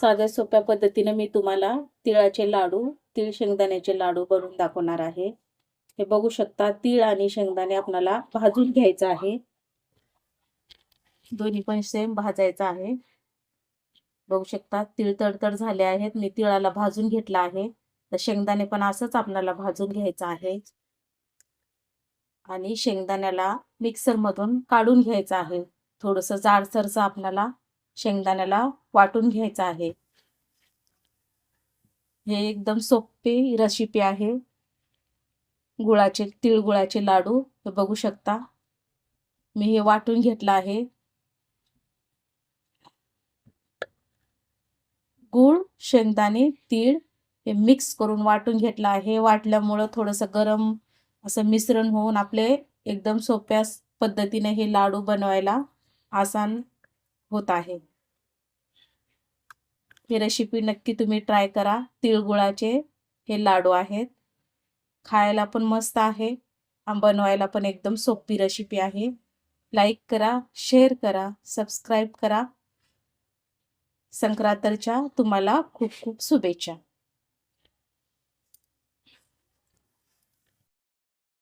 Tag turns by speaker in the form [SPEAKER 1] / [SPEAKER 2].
[SPEAKER 1] साध्या सोप्या पद्धतीने मी तुम्हाला तिळाचे लाडू तीळ शेंगदाण्याचे लाडू बनवून दाखवणार आहे. हे बघू शकता तीळ आणि शेंगदाणे आपल्याला भाजून घ्यायचं आहे. दोन्ही पण सेम भाजायचं आहे. बघू शकता तीळ तडतड झाले आहेत. मी तिळाला भाजून घेतला आहे. तर शेंगदाणे पण असंच आपल्याला भाजून घ्यायचं आहे. आणि शेंगदाण्याला मिक्सर मधून काढून घ्यायचं आहे. थोडस जाडसरचं आपल्याला शेंगदाण्याला वाटून घ्यायचं आहे. हे एकदम सोपी रेसिपी आहे. गुळाचे तिळगुळाचे लाडू हे बघू शकता. मी हे वाटून घेतलं आहे. गुळ शेंगदाणे तीळ हे मिक्स करून वाटून घेतलं आहे. वाटल्यामुळं थोडंसं गरम असं मिश्रण होऊन आपले एकदम सोप्या पद्धतीने हे लाडू बनवायला आसान होत आहे. ही रेसिपी नक्की तुम्ही ट्राय करा. तिळगुळाचे हे लाडू आहेत. खायला पण मस्त आहे. बनवायला पण एकदम सोपी रेसिपी आहे. लाईक करा शेअर करा सबस्क्राईब करा. संक्रांतच्या तुम्हाला खूप खूप शुभेच्छा.